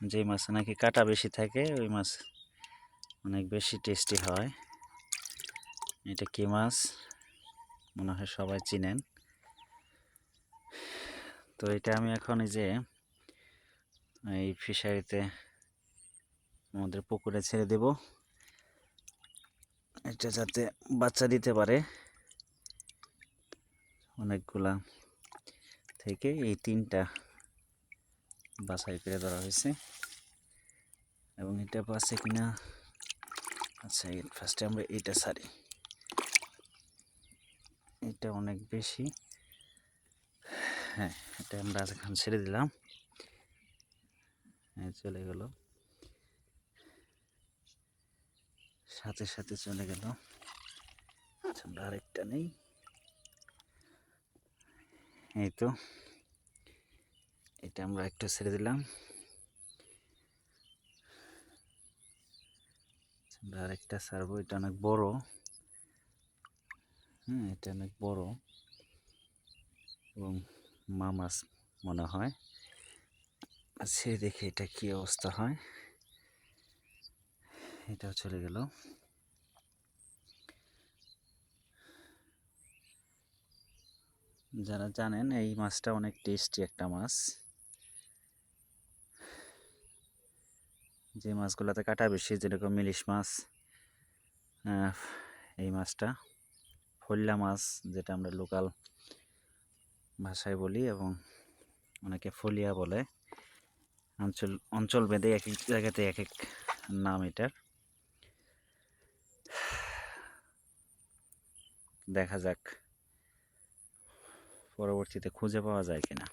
যে মাছে নাকি কাটা বেশি থাকে, ওই মাছ অনেক বেশি টেস্টি হয়। এটা কি মাছ? মনে হয় সবাই চিনেন। তো এটা আমি এখন এই যে, এই ফিশারিতে আমাদের পুকুরে ছেড়ে দেব। এটা যাতে বাচ্চা দিতে পারে। অনেকগুলা থেকে এই তিনটা বাছাই করে ধরা হয়েছে। এবং এটা পাচ্ছে কিনা? আচ্ছা ফার্স্টে আমরা এইটা সারি এটা অনেক বেশি। হ্যাঁ এটা আমরা এখন ছেড়ে দিলাম। হ্যাঁ চলে গেল। সাথে সাথে চলে গেল। আচ্ছা, আমরা আরেকটা নেই। এই তো। এটা আমরা একটু ছেড়ে দিলাম। আমরা আরেকটা ছাড়বো, এটা অনেক বড়। হ্যাঁ এটা অনেক বড়। এবং মা মাছ মনে হয়। সে দেখে এটা কি অবস্থা হয়। এটাও চলে গেল। যারা জানেন, এই মাছটা অনেক টেস্টি একটা মাছ। যে মাছগুলোতে কাটা বেশি, যেরকম ইলিশ মাছ এই মাছটা, ফল্লা মাছ যেটা আমরা লোকাল ভাষায় বলি এবং অনেকে ফলিয়া বলে। অঞ্চল অঞ্চল ভেদে এক এক জায়গাতে এক এক নাম এটার। দেখা যাক পরবর্তীতে খুঁজে পাওয়া যায় কিনা।